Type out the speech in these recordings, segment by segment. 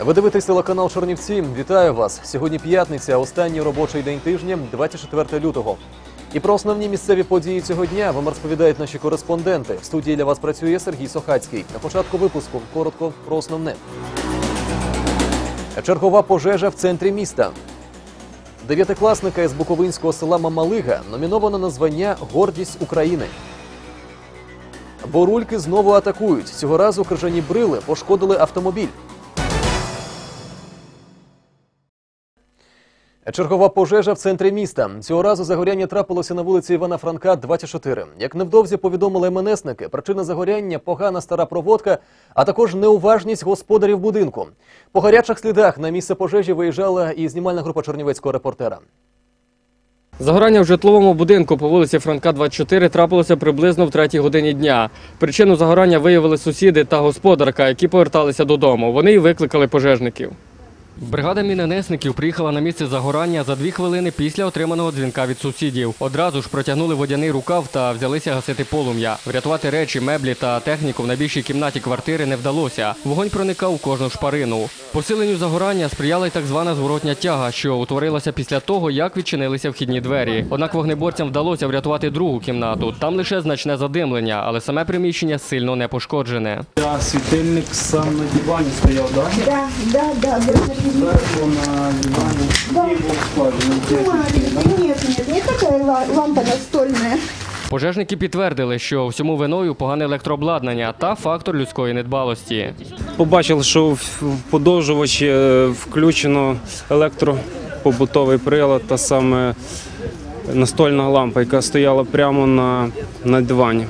Ви дивитесь телеканал Чорнівці. Вітаю вас. Сьогодні п'ятниця, останній робочий день тижня, 24 лютого. І про основні місцеві події цього дня вам розповідають наші кореспонденти. В студії для вас працює Сергій Сохацький. На початку випуску коротко про основне. Чергова пожежа в центрі міста. Дев'ятикласника із буковинського села Мамалига номіновано на звання Гордість України. Борульки знову атакують. Цього разу крижані брили пошкодили автомобіль. Чергова пожежа в центрі міста. Цього разу загоряння трапилося на вулиці Івана Франка, 24. Як невдовзі повідомили МНСники, причина загоряння погана стара проводка, а також неуважність господарів будинку. По гарячих слідах на місце пожежі виїжджала і знімальна група чернівецького репортера. Загорання в житловому будинку по вулиці Франка 24 трапилося приблизно в третій годині дня. Причину загорання виявили сусіди та господарка, які поверталися додому. Вони й викликали пожежників. Бригада міненесників приїхала на місце загорання за дві хвилини після отриманого дзвінка від сусідів. Одразу ж протягнули водяний рукав та взялися гасити полум'я. Врятувати речі, меблі та техніку в найбільшій кімнаті квартири не вдалося. Вогонь проникав у кожну шпарину. Посиленню загорання сприяла й так звана зворотня тяга, що утворилася після того, як відчинилися вхідні двері. Однак вогнеборцям вдалося врятувати другу кімнату. Там лише значне задимлення, але саме приміщення сильно не пошкоджене. Світильник сам на дивані стояв, так? Да, да, да, да. Зверху на дивані і був складений. Маленький. Нет, нет, не такая ла- лампа настольная. Пожежники підтвердили, що всьому виною погане електрообладнання та фактор людської недбалості. Побачили, що в в подовжувачі е, включено електропобутовий прилад та саме настольна лампа, яка стояла прямо на, на дивані.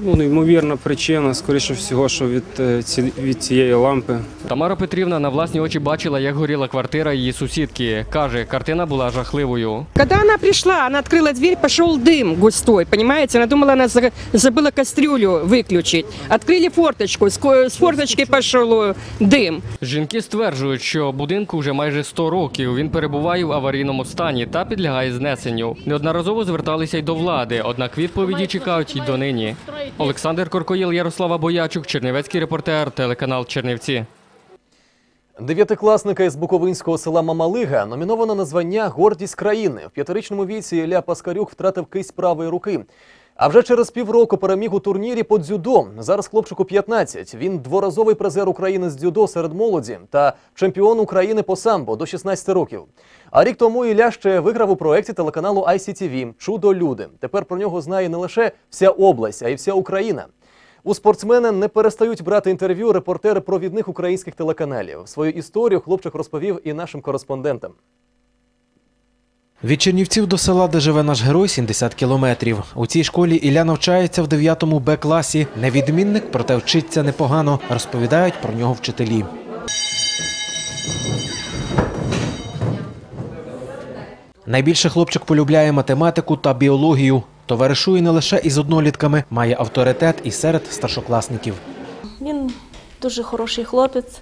Ну, ймовірна причина, скоріше всього, що від, е, ці, від цієї лампи. Тамара Петрівна на власні очі бачила, як горіла квартира її сусідки. Каже, картина була жахливою. Когда она пришла, она открыла дверь, пошел дым густой, понимаете? Она думала, она за- забыла кастрюлю выключить. Открыли форточку, с ко- с форточки пошел э, дым. Жінки стверджують, що будинку вже майже 100 років. Він перебуває в аварійному стані та підлягає знесенню. Неодноразово зверталися й до влади, однак відповіді чекають й донині. Олександр Коркоїл, Ярослава Боячук, Чернівецький репортер, телеканал Чернівці. Дев'ятикласника із буковинського села Мамалига номіновано на звання Гордість країни. В п'ятирічному віці Ілля Паскарюк втратив кисть правої руки. А вже через півроку переміг у турнірі по дзюдо. Зараз хлопчику 15. Він дворазовий призер України з дзюдо серед молоді та чемпіон України по самбо до 16 років. А рік тому Ілля ще виграв у проєкті телеканалу ICTV «Чудо люди». Тепер про нього знає не лише вся область, а й вся Україна. У спортсмена не перестають брати інтерв'ю репортери провідних українських телеканалів. Свою історію хлопчик розповів і нашим кореспондентам. Від Чернівців до села, де живе наш герой, 70 кілометрів. У цій школі Ілля навчається в 9-му Б-класі. Невідмінник, проте вчиться непогано. Розповідають про нього вчителі. Найбільше хлопчик полюбляє математику та біологію. Товаришує не лише із однолітками, має авторитет і серед старшокласників. Він дуже хороший хлопець,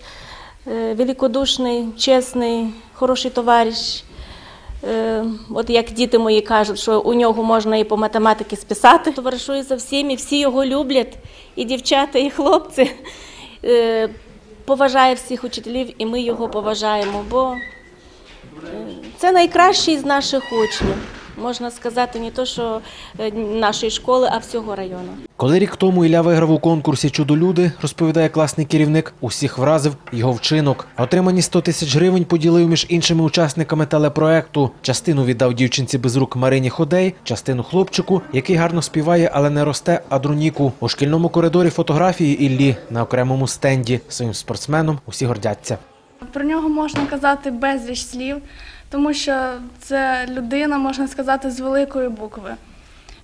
е, великодушний, чесний, хороший товариш. Е, От як діти мої кажуть, що у нього можна і по математиці списати. товаришую за всіми, всі його люблять, і дівчата, і хлопці. Е, Поважає всіх учителів, і ми його поважаємо, бо е, це найкращий з наших учнів. Можна сказати, не то, що е, нашої школи, а всього району. Коли рік тому Ілля виграв у конкурсі Чудо-люди, розповідає класний керівник, усіх вразив його вчинок. Отримані 100 тисяч гривень поділив між іншими учасниками телепроекту. Частину віддав дівчинці без рук Марині Ходей, частину хлопчику, який гарно співає, але не росте, Адруніку. У шкільному коридорі фотографії Іллі на окремому стенді. Своїм спортсменом усі гордяться. Про нього можна казати безліч слів, тому що це людина, можна сказати, з великої букви.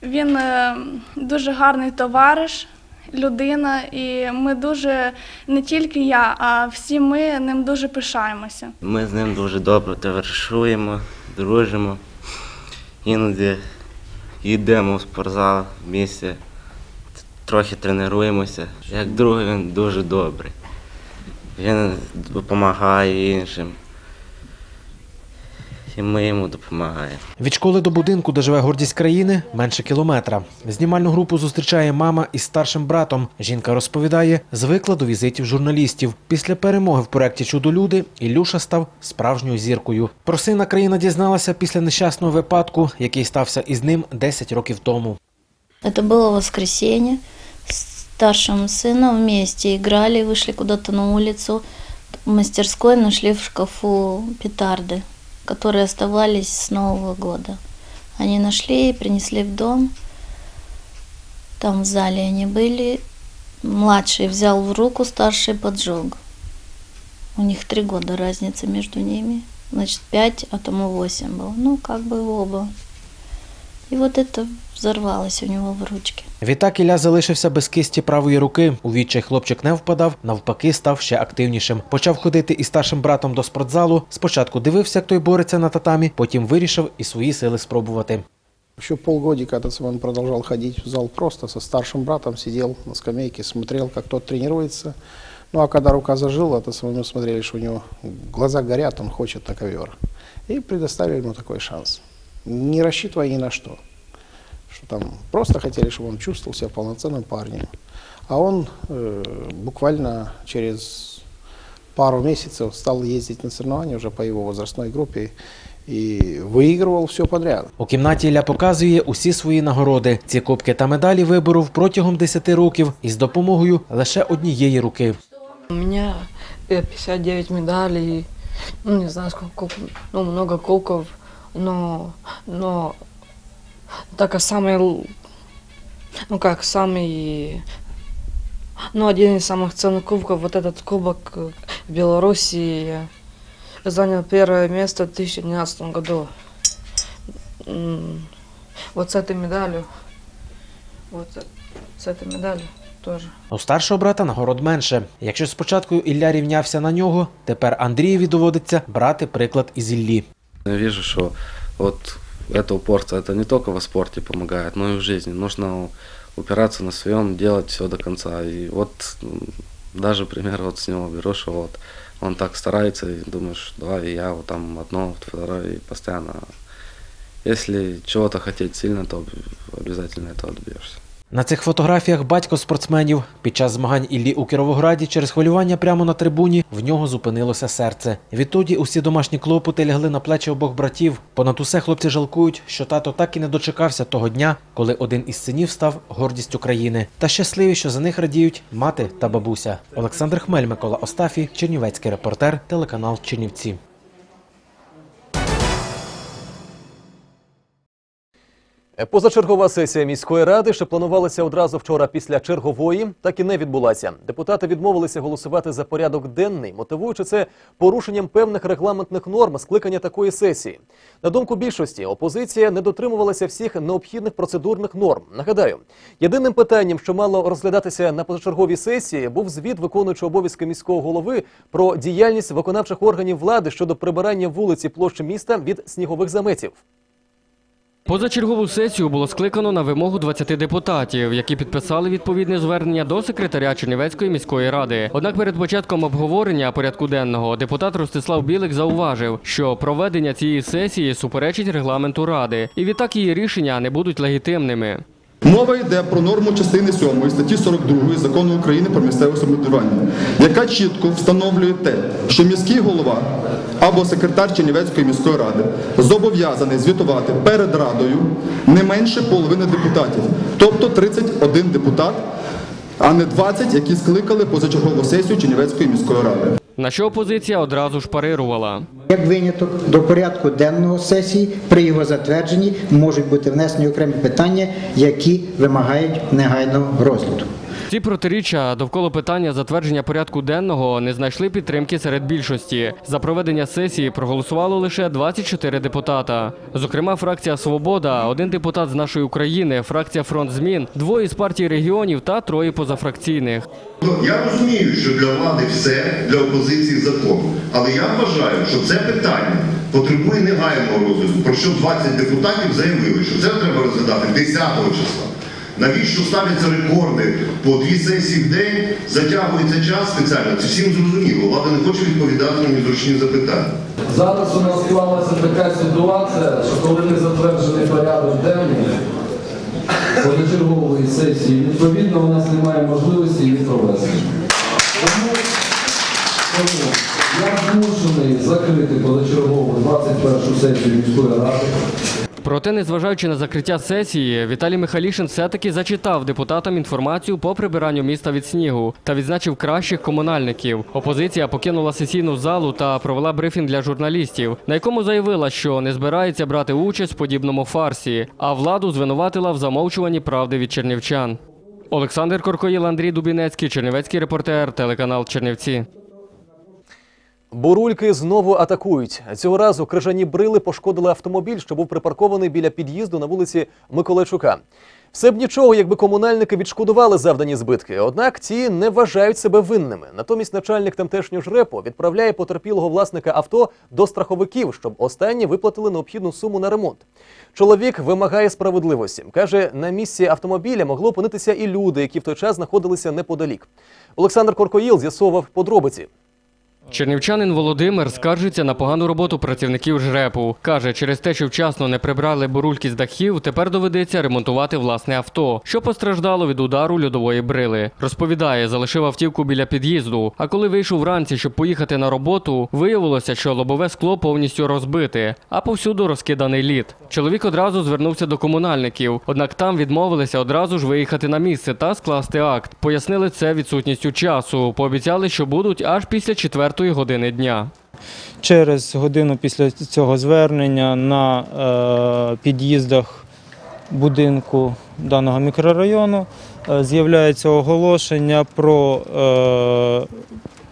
Він е, дуже гарний товариш, людина, і ми дуже, не тільки я, а всі ми ним дуже пишаємося. Ми з ним дуже добре товаришуємо, дружимо. Іноді йдемо в спортзал в місті, трохи тренуємося. Як другий він дуже добрий. Він допомагає іншим і ми йому допомагаємо. Від школи до будинку, де живе гордість країни, менше кілометра. Знімальну групу зустрічає мама із старшим братом. Жінка розповідає, звикла до візитів журналістів. Після перемоги в проєкті Чудо-люди Ілюша став справжньою зіркою. Про сина країна дізналася після нещасного випадку, який стався із ним 10 років тому. Это было воскресенье. С старшим сыном вместе играли, вышли куда-то на улицу. В мастерской нашли в шкафу петарды, Которые оставались с Нового года. Они нашли и принесли в дом. Там в зале они были. Младший взял в руку, старший поджег. У них три года разница между ними. Значит, пять, а тому восемь было. Ну, как бы оба. И вот это взорвалось у него в ручке. Відтак Ілля залишився без кисті правої руки. У відчай хлопчик не впадав, навпаки, став ще активнішим. Почав ходити із старшим братом до спортзалу. Спочатку дивився, як той бореться на татамі, потім вирішив і свої сили спробувати. Еще полгодика этот он продолжал ходить в зал просто со старшим братом, сидел на скамейке, смотрел, как тот тренируется. Ну а когда рука зажила, то мы смотрели, что у него глаза горят, он хочет на ковер. И предоставили ему такой шанс. Не рассчитывая ни на что. Что там просто хотели, чтобы он чувствовал себя полноценным парнем. А он э, буквально через пару месяцев стал ездить на соревнования уже по его возрастной группе и выигрывал все подряд. У кімнаті Ілля показує усі свої нагороди. Ці кубки та медалі виборов протягом 10 років із допомогою лише однієї руки. У меня э, 59 медалей, ну не знаю сколько, ну много кубков, но, но так как самый, л- ну как самый, ну один из самых ценных кубков, вот этот кубок э, в Белоруссии я занял первое место в 2012 году. М, Вот с этой медалью, вот с этой медалью тоже. У старшого брата нагород менше. Якщо спочатку Ілля рівнявся на нього, тепер Андрієві доводиться брати приклад із Іллі. Я вижу, что вот это упорство, это не только во спорте помогает, но и в жизни. Нужно упираться на своем, делать все до конца. И вот даже пример вот с него беру, что вот он так старается, и думаешь, давай я вот там одно, второе, и постоянно. Если чего-то хотеть сильно, то обязательно этого добьешься. На цих фотографіях батько спортсменів. Під час змагань Іллі у Кіровограді через хвилювання прямо на трибуні в нього зупинилося серце. Відтоді усі домашні клопоти лягли на плечі обох братів. Понад усе хлопці жалкують, що тато так і не дочекався того дня, коли один із синів став гордістю країни. Та щасливі, що за них радіють мати та бабуся. Олександр Хмель, Микола Остафій, Чернівецький репортер, телеканал Чернівці. Позачергова сесія міської ради, що планувалася одразу вчора після чергової, так і не відбулася. Депутати відмовилися голосувати за порядок денний, мотивуючи це порушенням певних регламентних норм скликання такої сесії. На думку більшості, опозиція не дотримувалася всіх необхідних процедурних норм. Нагадаю, єдиним питанням, що мало розглядатися на позачерговій сесії, був звіт виконуючого обов'язки міського голови про діяльність виконавчих органів влади щодо прибирання вулиці площі міста від снігових заметів. Позачергову сесію було скликано на вимогу 20 депутатів, які підписали відповідне звернення до секретаря Чернівецької міської ради. Однак перед початком обговорення порядку денного депутат Ростислав Білик зауважив, що проведення цієї сесії суперечить регламенту ради, і відтак її рішення не будуть легітимними. Мова йде про норму частини 7 статті 42 закону України про місцеве самоврядування, яка чітко встановлює те, що міський голова або секретар Чернівецької міської ради зобов'язаний звітувати перед радою не менше половини депутатів, тобто 31 депутат, а не 20, які скликали позачергову сесію Чернівецької міської ради. На що опозиція одразу ж парирувала. Як виняток до порядку денного сесії при його затвердженні можуть бути внесені окремі питання, які вимагають негайного розгляду. Ці протиріччя довкола питання затвердження порядку денного не знайшли підтримки серед більшості. За проведення сесії проголосувало лише 24 депутата. Зокрема, фракція Свобода, один депутат з нашої України, фракція Фронт змін, двоє з партій регіонів та троє позафракційних. Ну, я розумію, що для влади все, для опозиції закон. Але я вважаю, що це питання потребує негайного розгляду, про що 20 депутатів заявили, що це треба розглядати 10 числа. Навіщо ставляться рекорди по дві сесії в день, затягується час спеціально? Це всім зрозуміло. Влада не хоче відповідати на незручні запитання. Зараз у нас склалася така ситуація, що коли не затверджений порядок денний позачергової сесії, відповідно у нас немає можливості її провести. Тому, тому я змушений закрити позачергову 21 сесію міської ради. Проте, незважаючи на закриття сесії, Віталій Михайлішин все-таки зачитав депутатам інформацію по прибиранню міста від снігу та відзначив кращих комунальників. Опозиція покинула сесійну залу та провела брифінг для журналістів, на якому заявила, що не збирається брати участь в подібному фарсі, а владу звинуватила в замовчуванні правди від чернівчан. Олександр Коркоїл, Андрій Дубінецький, Чернівецький репортер, телеканал Чернівці. Бурульки знову атакують. Цього разу крижані брили пошкодили автомобіль, що був припаркований біля під'їзду на вулиці Миколайчука. Все б нічого, якби комунальники відшкодували завдані збитки. Однак ті не вважають себе винними. Натомість начальник тамтешнього жрепу відправляє потерпілого власника авто до страховиків, щоб останні виплатили необхідну суму на ремонт. Чоловік вимагає справедливості. каже, на місці автомобіля могло опинитися і люди, які в той час знаходилися неподалік. Олександр Коркоїл з'ясовував подробиці. Чернівчанин Володимир скаржиться на погану роботу працівників жрепу. Каже, через те, що вчасно не прибрали бурульки з дахів, тепер доведеться ремонтувати власне авто, що постраждало від удару льодової брили. Розповідає, залишив автівку біля під'їзду. А коли вийшов вранці, щоб поїхати на роботу, виявилося, що лобове скло повністю розбите, а повсюду розкиданий лід. Чоловік одразу звернувся до комунальників, однак там відмовилися одразу ж виїхати на місце та скласти акт. Пояснили це відсутністю часу. Пообіцяли, що будуть аж після четвертої години дня. Через годину після цього звернення на е, під'їздах будинку даного мікрорайону е, з'являється оголошення про е,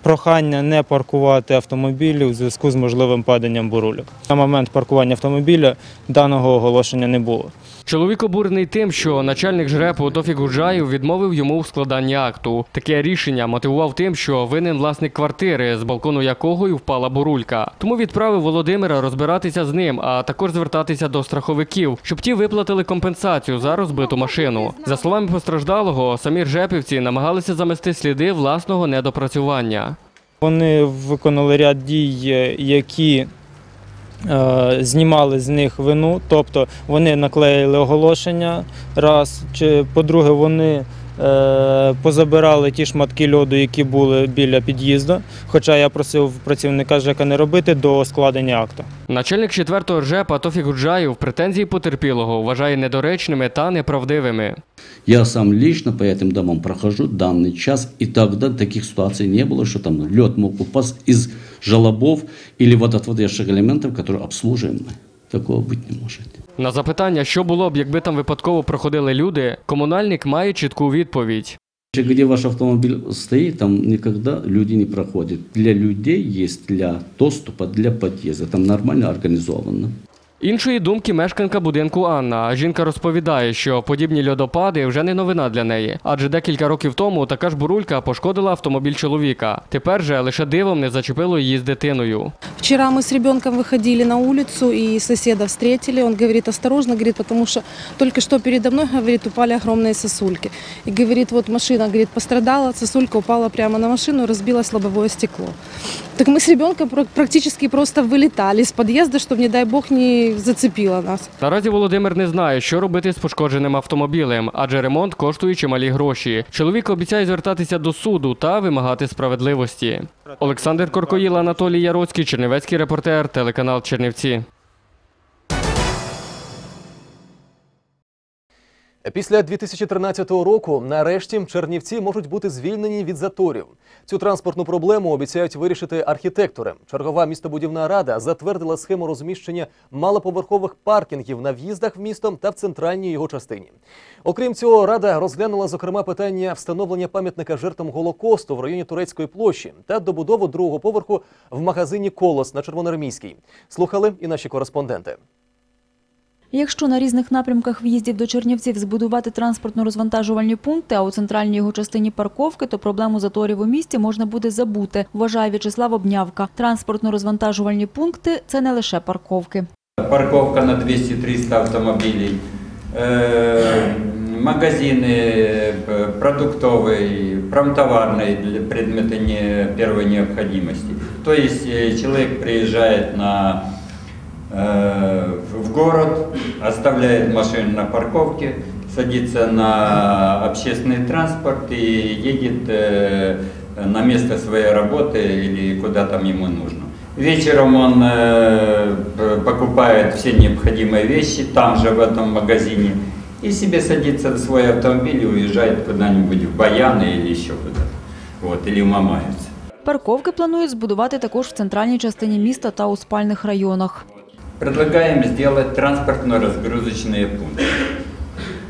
прохання не паркувати автомобілі у зв'язку з можливим паданням бурульок. На момент паркування автомобіля даного оголошення не було. Чоловік обурений тим, що начальник жрепу Тофік Гуджаєв відмовив йому у складанні акту. Таке рішення мотивував тим, що винен власник квартири, з балкону якого й впала бурулька. Тому відправив Володимира розбиратися з ним, а також звертатися до страховиків, щоб ті виплатили компенсацію за розбиту машину. За словами постраждалого, самі ржепівці намагалися замести сліди власного недопрацювання. Вони виконали ряд дій, які знімали з них вину, тобто вони наклеїли оголошення раз, чи по-друге, вони е, позабирали ті шматки льоду, які були біля під'їзду. Хоча я просив працівника ЖЕКа не робити до складення акту. Начальник 4-го ржепа Тофік Гуджаєв претензії потерпілого вважає недоречними та неправдивими. Я сам лично по этим домам прохожу данный час, и тогда таких ситуаций не было, что там лед мог упасть из желобов или водоотводящих элементов, которые обслуживаем мы. Такого быть не может. На запитання, що було б, якби там випадково проходили люди, комунальник має чітку відповідь. Где ваш автомобиль стоит, там никогда люди не проходят. Для людей есть для доступа, для подъезда. Там нормально организовано. Іншої думки мешканка будинку Анна. Жінка розповідає, що подібні льодопади вже не новина для неї, адже декілька років тому така ж бурулька пошкодила автомобіль чоловіка. Тепер же лише дивом не зачепило її з дитиною. Вчера мы с ребенком выходили на улицу и соседа встретили. Он говорит, осторожно, говорит, потому что только что передо мной, говорит, упали огромные сосульки. И говорит, вот машина, говорит, пострадала, сосулька упала прямо на машину, разбилось лобовое стекло. Так мы с ребенком пр- практически просто вылетали из подъезда, чтобы, не дай бог, не зацепило нас. Наразі Володимир не знає, що робити з пошкодженим автомобілем, адже ремонт коштує чималі гроші. Чоловік обіцяє звертатися до суду та вимагати справедливості. Олександр Коркоїл, Анатолій Яроцький, Чернівецький репортер, телеканал Чернівці. Після 2013 року нарешті чернівці можуть бути звільнені від заторів. Цю транспортну проблему обіцяють вирішити архітектори. Чергова містобудівна рада затвердила схему розміщення малоповерхових паркінгів на в'їздах в місто та в центральній його частині. Окрім цього, рада розглянула зокрема питання встановлення пам'ятника жертвам Голокосту в районі Турецької площі та добудову другого поверху в магазині Колос на Червоноармійській. Слухали і наші кореспонденти. Якщо на різних напрямках в'їздів до Чернівців збудувати транспортно-розвантажувальні пункти, а у центральній його частині парковки, то проблему заторів у місті можна буде забути, вважає В'ячеслав Обнявка. Транспортно-розвантажувальні пункти – це не лише парковки. Парковка на 200-300 автомобілів. Е, магазины э, продуктовые, промтоварные для предметы не, первой необходимости. То есть э, человек приезжает на, э, в город, оставляет машину на парковке, садится на общественный транспорт и едет э, на место своей работы или куда там ему нужно. Вечером он э, п- покупает все необходимые вещи там же в этом магазине и себе садится в свой автомобиль и уезжает куда-нибудь в Баяны или еще куда-то. Вот, или в Мамаевцы. Парковки планують збудувати також в центральній частині міста та у спальних районах. Предлагаем сделать транспортно-разгрузочные пункты.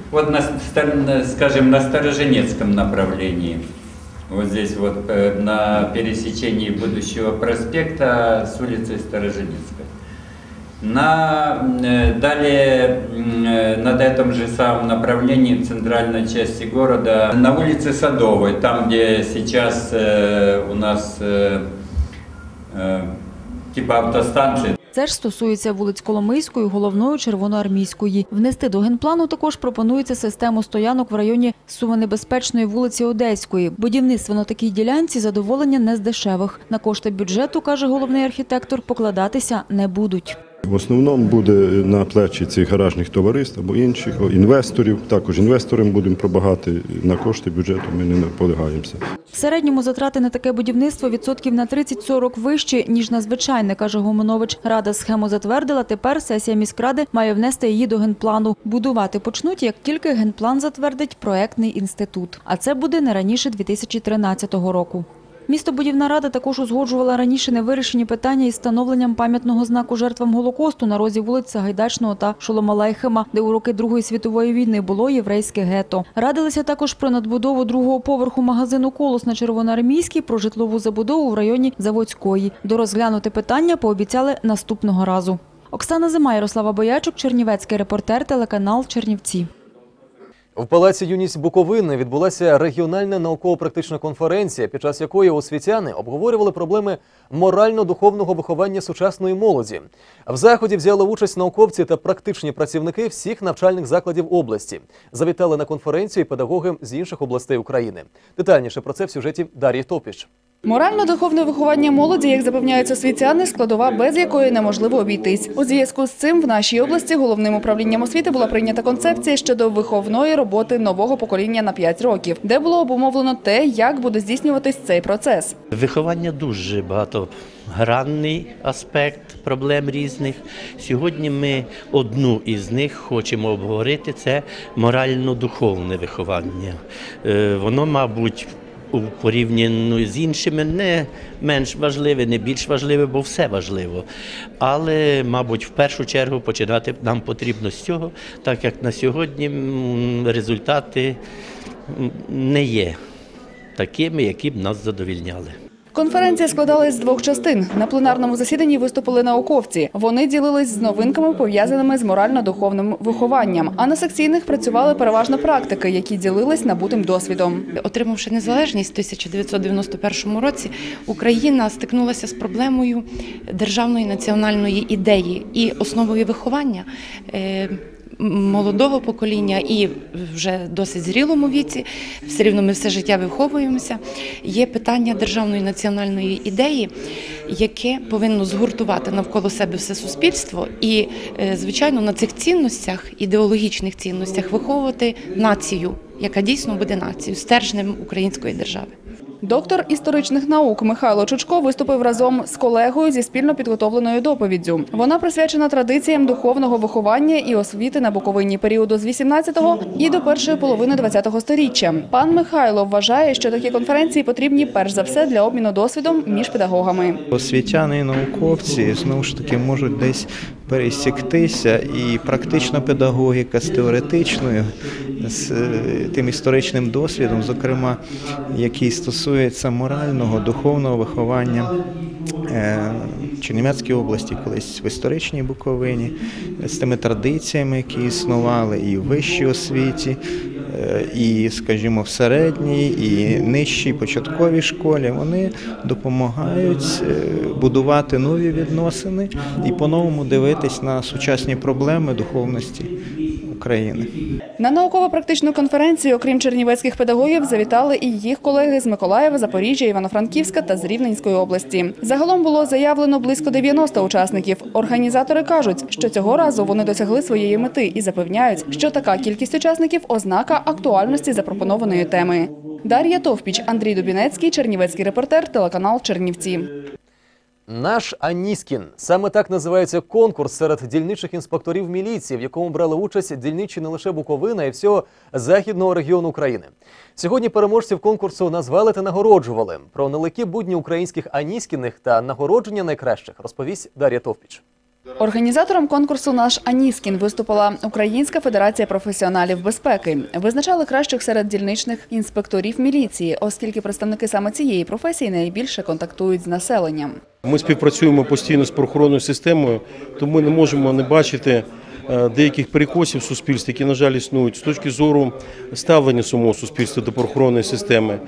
Вот, на, скажем, на Стороженецком направлении, вот здесь вот э, на пересечении будущего проспекта с улицы Стороженецкой. На, э, далее э, на этом же самом направлении в центральной части города, на улице Садовой, там где сейчас у нас типа автостанции, Це ж стосується вулиць Коломийської, головної Червоноармійської. Внести до генплану також пропонується систему стоянок в районі сувонебезпечної вулиці Одеської. Будівництво на такій ділянці задоволення не з дешевих. На кошти бюджету, каже головний архітектор, покладатися не будуть. В основному буде на плечі цих гаражних товариств або інших інвесторів. Також інвесторам будемо пробагати на кошти бюджету. Ми не наполягаємося. В середньому затрати на таке будівництво відсотків на 30-40 вищі, ніж на звичайне, каже Гуманович. Рада схему затвердила, тепер сесія міськради має внести її до генплану. Будувати почнуть, як тільки генплан затвердить проектний інститут. А це буде не раніше 2013 року. Містобудівна рада також узгоджувала раніше невирішені питання із встановленням пам'ятного знаку жертвам Голокосту на розі вулиць Сагайдачного та Шоломалайхема, де у роки Другої світової війни було єврейське гетто. Радилися також про надбудову другого поверху магазину «Колос» на Червоноармійській, про житлову забудову в районі Заводської. Дорозглянути питання пообіцяли наступного разу. Оксана Зима, Ярослава Боячук, Чернівецький репортер, телеканал Чернівці. В Палаці Юність Буковини відбулася регіональна науково-практична конференція, під час якої освітяни обговорювали проблеми морально-духовного виховання сучасної молоді. В заході взяли участь науковці та практичні працівники всіх навчальних закладів області. Завітали на конференцію і педагоги з інших областей України. Детальніше про це в сюжеті Дар'ї Топіш. Морально-духовне виховання молоді, як запевняють освітяни, складова, без якої неможливо обійтись. У зв'язку з цим в нашій області головним управлінням освіти була прийнята концепція щодо виховної роботи нового покоління на 5 років, де було обумовлено те, як буде здійснюватись цей процес. Виховання дуже багатогранний аспект проблем різних. Сьогодні ми одну із них хочемо обговорити це морально-духовне виховання. Е, Воно, мабуть, у порівнянні з іншими не менш важливе, не більш важливе, бо все важливо. Але, мабуть, в першу чергу починати нам потрібно з цього, так як на сьогодні результати не є такими, які б нас задовільняли. Конференція складалась з двох частин. На пленарному засіданні виступили науковці. Вони ділились з новинками, пов'язаними з морально-духовним вихованням. А на секційних працювали переважно практики, які ділились набутим досвідом. Отримавши незалежність в 1991 році, Україна стикнулася з проблемою державної національної ідеї і основою виховання. Молодого покоління і вже досить зрілому віці, все рівно ми все життя виховуємося. Є питання державної національної ідеї, яке повинно згуртувати навколо себе все суспільство, і, е, звичайно, на цих цінностях, ідеологічних цінностях, виховувати націю, яка дійсно буде нацією, стержнем української держави. Доктор історичних наук Михайло Чучко виступив разом з колегою зі спільно підготовленою доповіддю. Вона присвячена традиціям духовного виховання і освіти на Буковині періоду з 18-го і до першої половини 20-го сторіччя. Пан Михайло вважає, що такі конференції потрібні перш за все для обміну досвідом між педагогами. Освітяни і науковці знову ж таки можуть десь пересіктися, і практична педагогіка з теоретичною, з е, тим історичним досвідом, зокрема, який стосується морального, духовного виховання. Е, Чернівецькій області, колись в історичній Буковині, з тими традиціями, які існували і в вищій освіті, і, скажімо, в середній, і нижчій початковій школі, вони допомагають е, будувати нові відносини і по-новому дивитись на сучасні проблеми духовності країни. На науково-практичну конференцію, окрім чернівецьких педагогів, завітали і їх колеги з Миколаєва, Запоріжжя, Івано-Франківська та з Рівненської області. Загалом було заявлено близько 90 учасників. Організатори кажуть, що цього разу вони досягли своєї мети і запевняють, що така кількість учасників ознака актуальності запропонованої теми. Дар'я Товпіч, Андрій Дубінецький, Чернівецький репортер, телеканал Чернівці. Наш Аніскін саме так називається конкурс серед дільничих інспекторів міліції, в якому брали участь дільничі не лише Буковина і всього західного регіону України. Сьогодні переможців конкурсу назвали та нагороджували. Про нелегкі будні українських Аніскіних та нагородження найкращих розповість Дар'я Товпіч. Організатором конкурсу «Наш Аніскін» виступила Українська федерація професіоналів безпеки. Визначали кращих серед дільничних інспекторів міліції, оскільки представники саме цієї професії найбільше контактують з населенням. Ми співпрацюємо постійно з правоохоронною системою, тому ми не можемо не бачити е, деяких перекосів в суспільстві, які, на жаль, існують з точки зору ставлення самого суспільства до правоохоронної системи.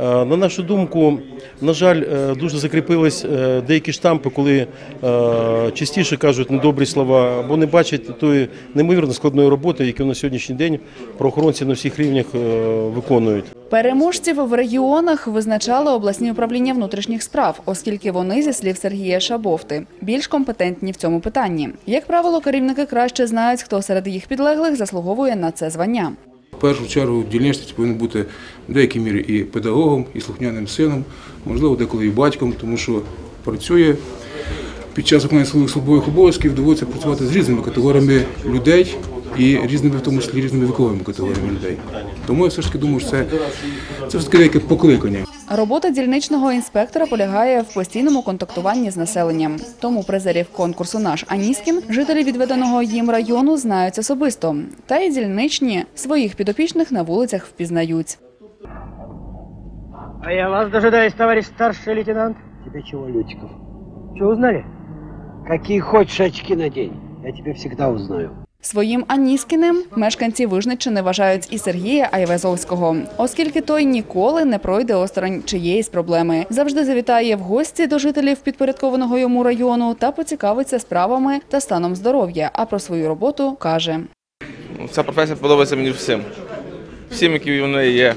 Е, На нашу думку, на жаль, е, дуже закріпились деякі штампи, коли частіше кажуть недобрі слова або не бачать тої неймовірно складної роботи, яку на сьогоднішній день правоохоронці на всіх рівнях виконують. Переможців в регіонах визначали обласні управління внутрішніх справ, оскільки вони, зі слів Сергія Шабовти, більш компетентні в цьому питанні. Як правило, керівники краще знають, хто серед їх підлеглих заслуговує на це звання. В першу чергу дільничність повинен бути в деякій мірі і педагогом, і слухняним сином, можливо, деколи і батьком, тому що працює під час виконання своїх службових обов'язків, доводиться працювати з різними категоріями людей і різними, в тому числі різними віковими категоріями людей. Тому я все ж таки думаю, що це, це все таки деяке покликання. Робота дільничного інспектора полягає в постійному контактуванні з населенням. Тому призерів конкурсу наш Аніскін жителі відведеного їм району знають особисто. Та й дільничні своїх підопічних на вулицях впізнають. А я вас дожидаюсь, товарищ старший лейтенант. Тебе чего, Лютиков? Что узнали? Какие хочешь очки надень, я тебя всегда узнаю. Своїм Аніскіним мешканці Вижниччини вважають і Сергія Айвазовського, оскільки той ніколи не пройде осторонь чиєїсь проблеми. Завжди завітає в гості до жителів підпорядкованого йому району та поцікавиться справами та станом здоров'я. А про свою роботу каже. Ця професія подобається мені всім. Всім, які в неї є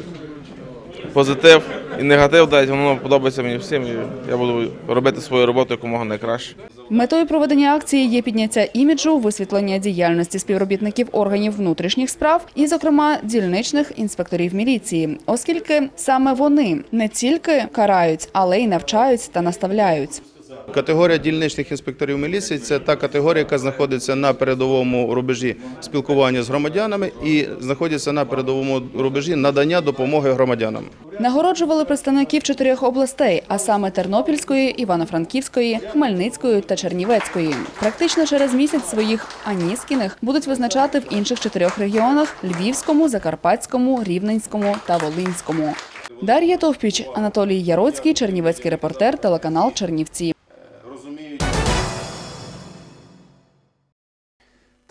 позитив і негатив, дають, воно подобається мені всім. І я буду робити свою роботу якомога найкраще. Метою проведення акції є підняття іміджу, висвітлення діяльності співробітників органів внутрішніх справ і, зокрема, дільничних інспекторів міліції, оскільки саме вони не тільки карають, але й навчають та наставляють. Категорія дільничних інспекторів міліції це та категорія, яка знаходиться на передовому рубежі спілкування з громадянами і знаходиться на передовому рубежі надання допомоги громадянам. Нагороджували представників чотирьох областей, а саме Тернопільської, Івано-Франківської, Хмельницької та Чернівецької. Практично через місяць своїх Аніскіних будуть визначати в інших чотирьох регіонах: Львівському, Закарпатському, Рівненському та Волинському. Дар'я Товпіч, Анатолій Яроцький, Чернівецький репортер, телеканал Чернівці.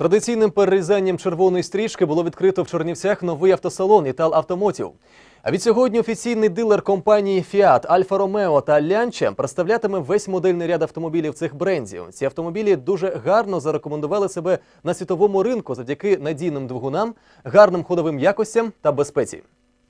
Традиційним перерізанням червоної стрічки було відкрито в Чернівцях новий автосалон «Італ Автомотів». А від сьогодні офіційний дилер компанії Fiat, Альфа Ромео та Лянче представлятиме весь модельний ряд автомобілів цих брендів. Ці автомобілі дуже гарно зарекомендували себе на світовому ринку завдяки надійним двигунам, гарним ходовим якостям та безпеці.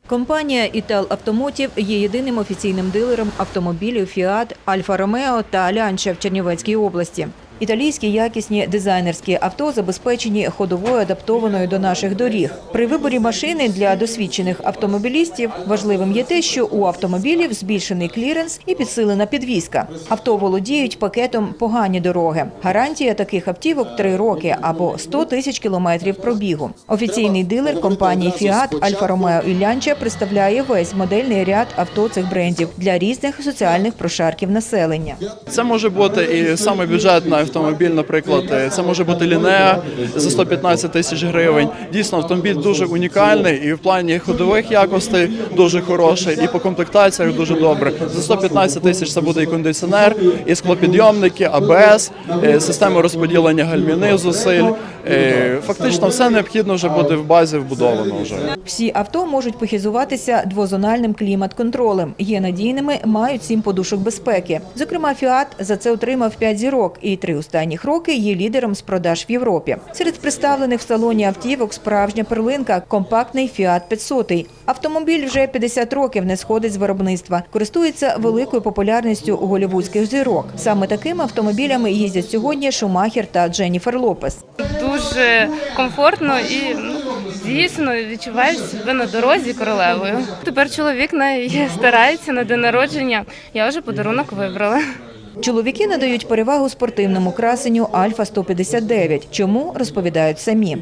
Компанія «Італ Автомотів» є єдиним офіційним дилером автомобілів «Фіат», «Альфа Ромео» та «Лянча» в Чернівецькій області. Італійські якісні дизайнерські авто забезпечені ходовою адаптованою до наших доріг. При виборі машини для досвідчених автомобілістів важливим є те, що у автомобілів збільшений кліренс і підсилена підвізка. Авто володіють пакетом погані дороги. Гарантія таких автівок – 3 роки або 100 тисяч кілометрів пробігу. Офіційний дилер компанії «Фіат», «Альфа Ромео» і «Лянча» представляє весь модельний ряд авто цих брендів для різних соціальних прошарків населення. Це може бути і саме бюджетна автомобіль, наприклад, е, це може бути Лінеа за 115 тисяч гривень. Дійсно, автомобіль дуже унікальний і в плані ходових якостей дуже хороший, і по комплектаціях дуже добре. За 115 тисяч це буде і кондиціонер, і склопідйомники, АБС, е, система розподілення гальмівних зусиль. Е, Фактично, все необхідно вже буде в базі вбудовано вже. Всі авто можуть похизуватися двозональним клімат-контролем. Є надійними, мають сім подушок безпеки. Зокрема, «Фіат» за це отримав 5 зірок і три останніх роки є лідером з продаж в Європі. Серед представлених в салоні автівок справжня перлинка – компактний Fiat 500. Автомобіль вже 50 років не сходить з виробництва. Користується великою популярністю у голівудських зірок. Саме такими автомобілями їздять сьогодні Шумахер та Дженніфер Лопес. дуже комфортно і ну, дійсно відчуваєш себе на дорозі королевою. Тепер чоловік най старається на день народження. Я вже подарунок вибрала. Чоловіки надають перевагу спортивному красенню Альфа 159. Чому розповідають самі.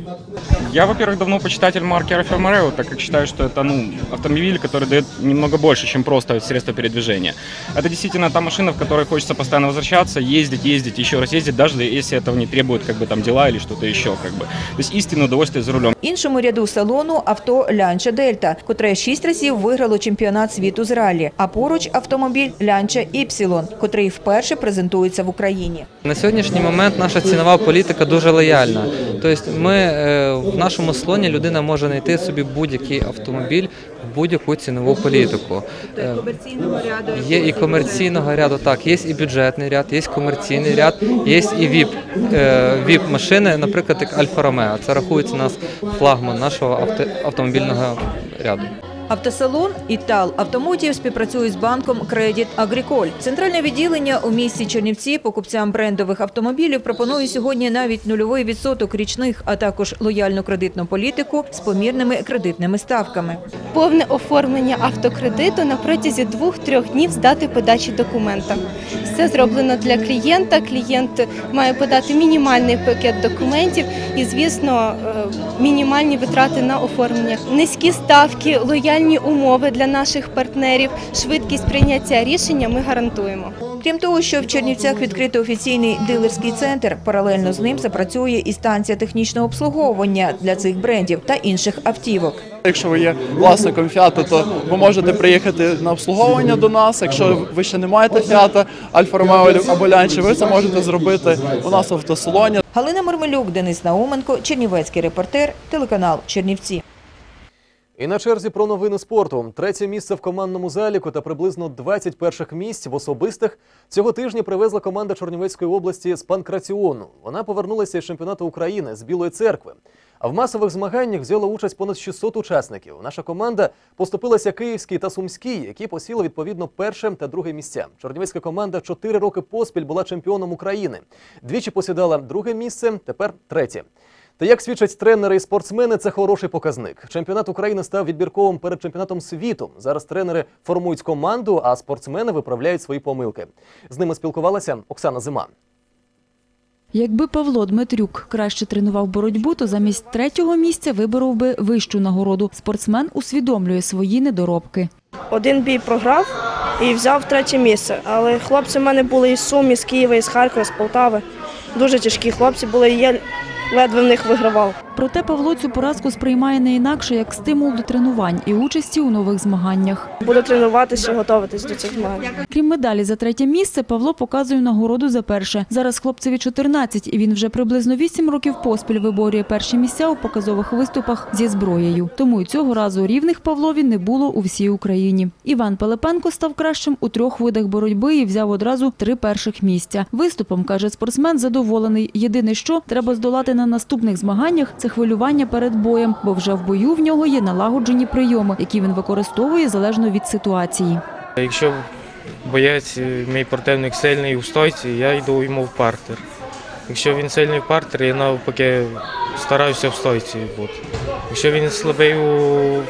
Я, во-первых, давно почитатель марки Альфа Ромео, так как считаю, что это ну, автомобиль, который дает немного больше, чем просто средство передвижения. Это действительно та машина, в которой хочется постоянно возвращаться, ездить, ездить, еще раз ездить, даже если этого не требует как бы, там, дела или что-то еще. Как бы. То есть истинное удовольствие за рулем. В іншому ряду салону авто Лянча Дельта, котре шість разів виграло чемпіонат світу з ралі. А поруч автомобіль Лянча Іпсілон, котрий вперше презентується в Україні. На сьогоднішній момент наша цінова політика дуже лояльна. Тобто, ми е, в нашому салоні людина може знайти собі будь-який автомобіль в будь-яку цінову політику. Е, Є і комерційного ряду, так, є і бюджетний ряд, є комерційний ряд, є і ВІП, ВІП машини, наприклад, як Альфа Ромео. Це рахується у нас флагман нашого авто, автомобільного ряду. Автосалон «Італ Автомотів» співпрацює з банком «Кредит Агріколь». Центральне відділення у місті Чернівці покупцям брендових автомобілів пропонує сьогодні навіть нульовий відсоток річних, а також лояльну кредитну політику з помірними кредитними ставками. повне оформлення автокредиту на протязі двох-трьох днів з дати подачі документа. Все зроблено для клієнта. Клієнт має подати мінімальний пакет документів і, звісно, е, мінімальні витрати на оформлення. Низькі ставки, лояльні умови для наших партнерів, швидкість прийняття рішення ми гарантуємо. Крім того, що в Чернівцях відкрито офіційний дилерський центр, паралельно з ним запрацює і станція технічного обслуговування для цих брендів та інших автівок. Якщо ви є власником фіата, то ви можете приїхати на обслуговування до нас. Якщо ви ще не маєте фіата, Альфа Ромео або Лянче, ви це можете зробити у нас в автосалоні. Галина Мармелюк, Денис Науменко, Чернівецький репортер, телеканал Чернівці. І на черзі про новини спорту. Третє місце в командному заліку та приблизно 20 перших місць в особистих цього тижня привезла команда Чорнівецької області з панкраціону. Вона повернулася із чемпіонату України з Білої церкви. А в масових змаганнях взяло участь понад 600 учасників. Наша команда поступилася Київській та Сумській, які посіли відповідно перше та друге місця. Чорнівецька команда чотири роки поспіль була чемпіоном України. Двічі посідала друге місце, тепер третє. Та як свідчать тренери і спортсмени, це хороший показник. Чемпіонат України став відбірковим перед чемпіонатом світу. Зараз тренери формують команду, а спортсмени виправляють свої помилки. З ними спілкувалася Оксана Зима. Якби Павло Дмитрюк краще тренував боротьбу, то замість третього місця виборов би вищу нагороду. Спортсмен усвідомлює свої недоробки. Один бій програв і взяв третє місце. Але хлопці в мене були із Сум, із Києва, із Харкова, з Полтави. Дуже тяжкі хлопці були, я ледве в них вигравав. Проте Павло цю поразку сприймає не інакше як стимул до тренувань і участі у нових змаганнях. Буду тренуватися і готуватись до цих змагань. Крім медалі за третє місце, Павло показує нагороду за перше. Зараз хлопцеві 14, і він вже приблизно 8 років поспіль виборює перші місця у показових виступах зі зброєю. Тому й цього разу рівних Павлові не було у всій Україні. Іван Пилипенко став кращим у трьох видах боротьби і взяв одразу три перших місця. Виступом каже спортсмен, задоволений. Єдине, що треба здолати на наступних змаганнях, це хвилювання перед боєм, бо вже в бою в нього є налагоджені прийоми, які він використовує залежно від ситуації. Якщо боєць, е, мій противник сильний у стойці, я йду йому в партер. Якщо він сильний в партері, я навпаки стараюся в стойці бути. Якщо він слабий у,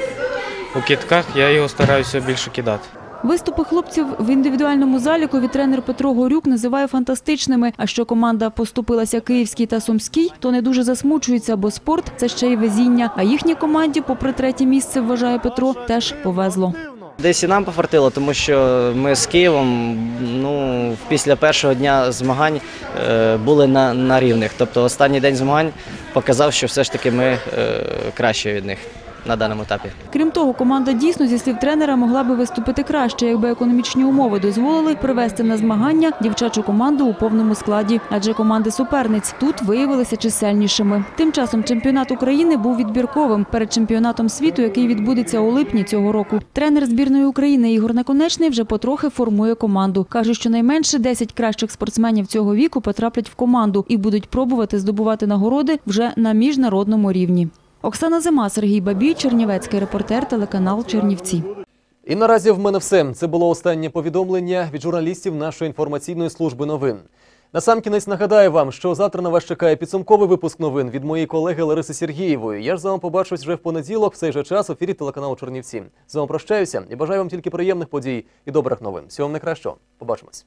у кітках, я його стараюся більше кидати. Виступи хлопців в індивідуальному залікові тренер Петро Горюк називає фантастичними. А що команда поступилася Київській та Сумській, то не дуже засмучується, бо спорт це ще й везіння. А їхній команді, попри третє місце, вважає Петро, теж повезло. Десь і нам пофартило, тому що ми з Києвом ну, після першого дня змагань е, були на, на рівних. Тобто останній день змагань показав, що все ж таки ми е, краще від них. На даному етапі. Крім того, команда дійсно зі слів тренера могла би виступити краще, якби економічні умови дозволили привести на змагання дівчачу команду у повному складі, адже команди суперниць тут виявилися чисельнішими. Тим часом чемпіонат України був відбірковим перед чемпіонатом світу, який відбудеться у липні цього року. Тренер збірної України Ігор Наконечний вже потрохи формує команду. каже, що найменше 10 кращих спортсменів цього віку потраплять в команду і будуть пробувати здобувати нагороди вже на міжнародному рівні. Оксана Зима, Сергій Бабій, Чернівецький репортер, телеканал Чернівці. І наразі в мене все. Це було останнє повідомлення від журналістів нашої інформаційної служби новин. Насамкінець нагадаю вам, що завтра на вас чекає підсумковий випуск новин від моєї колеги Лариси Сергієвої. Я ж з вами побачусь вже в понеділок, в цей же час в ефірі телеканалу Чернівці. З вами прощаюся і бажаю вам тільки приємних подій і добрих новин. Всього вам найкращого. Побачимось.